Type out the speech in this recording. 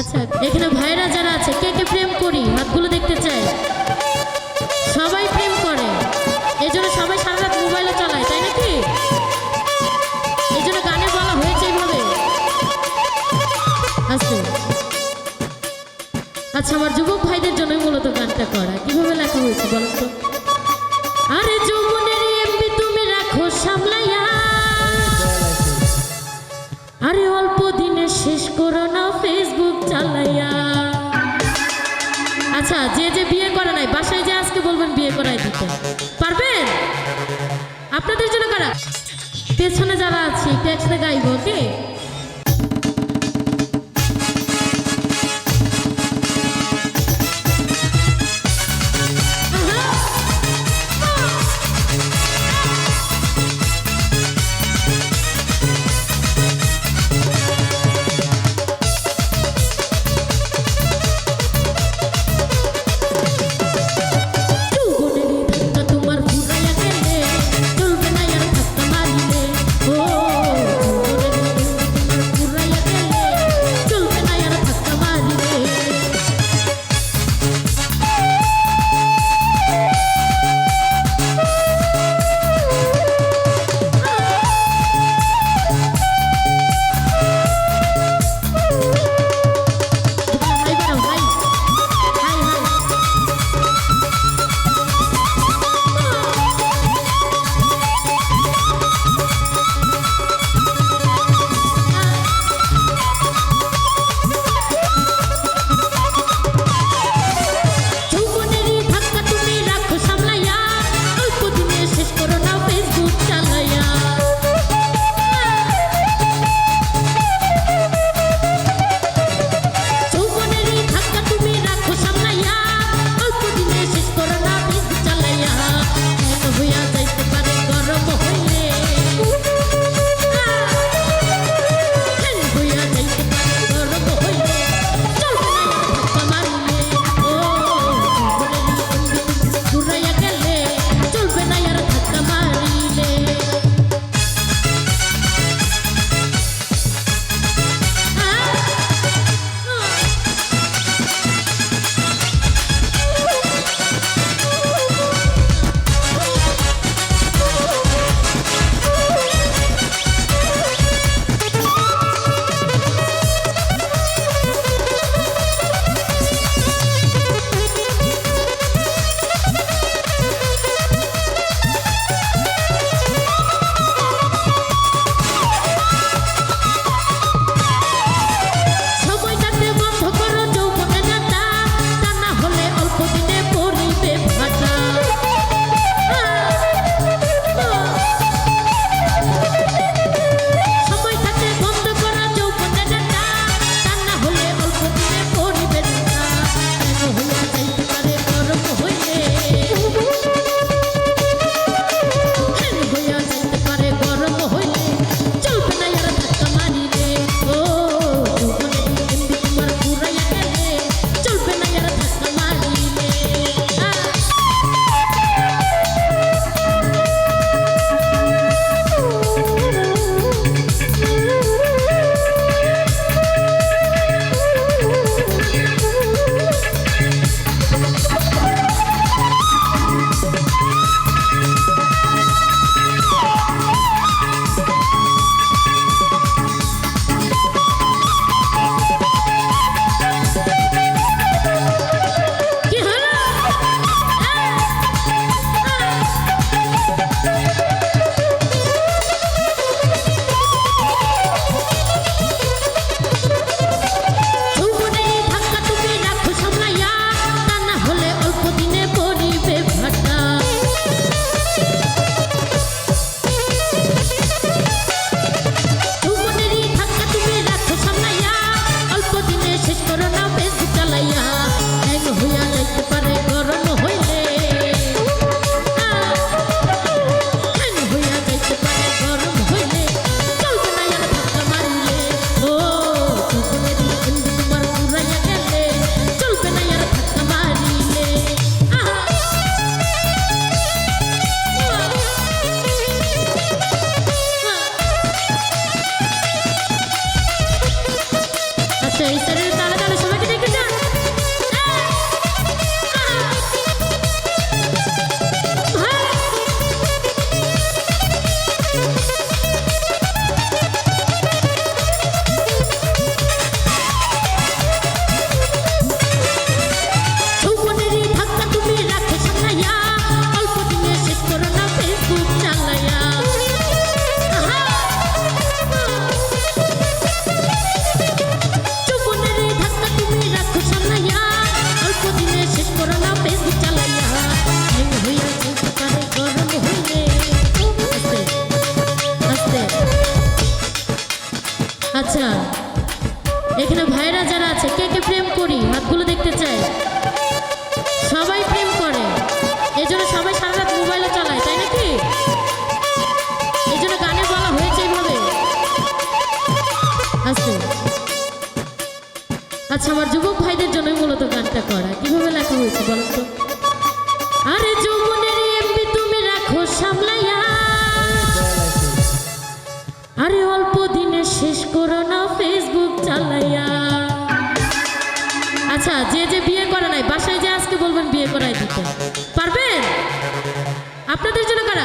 আচ্ছা এখানে ভাইরা যারা আছে, কে কে প্রেম করি? হাতগুলো দেখতে চাই। সবাই প্রেম করে। এই জন্য সবাই সারা রাত মোবাইলে চালায়, তাই নাকি? এই জন্য গানে বলা হয়েছে এইভাবে। আচ্ছা। আচ্ছা আমার যুবক ভাইদের জন্য মূলত গানটা করা। কীভাবে লেখা হয়েছে, বলো তো? আরে যৌবনের এমবি তুমি রাখো, সামলাইয়া। আরে অল্প দিন শেষ করো না ফেসবুক চালাইয়া। আচ্ছা যে যে বিয়ে করে নাই, বাসায় যে আজকে বলবেন বিয়ে করাই দিতে। পারবেন? আপনাদের জন্য করা? পেছনে যারা আছে পেছনে গাইব, ওকে? এখানে ভাইরা যারা আছে, কে কে প্রেম করি? হাতগুলো দেখতে চাই। সবাই প্রেম করে। এই জন্য সবাই সারা রাত মোবাইলে চালায়, তাই নাকি? এই জন্য গানে বলা হয়েছে এইভাবে আস্তে আচ্ছা আমার যুবক ভাইদের জন্যই মূলত গানটা করা। কীভাবে লেখা হয়েছে বলুন তো? আরে যৌবনের এমপি তুমি রাখো, সামলাইয়া। আরে অল্প শেষ করো না ফেসবুক চালাইয়া। আচ্ছা যে যে বিয়ে করে নাই, বাসায় যে আজকে বলবেন বিয়ে করাই দিতে। পারবেন? আপনাদের জন্য কারা?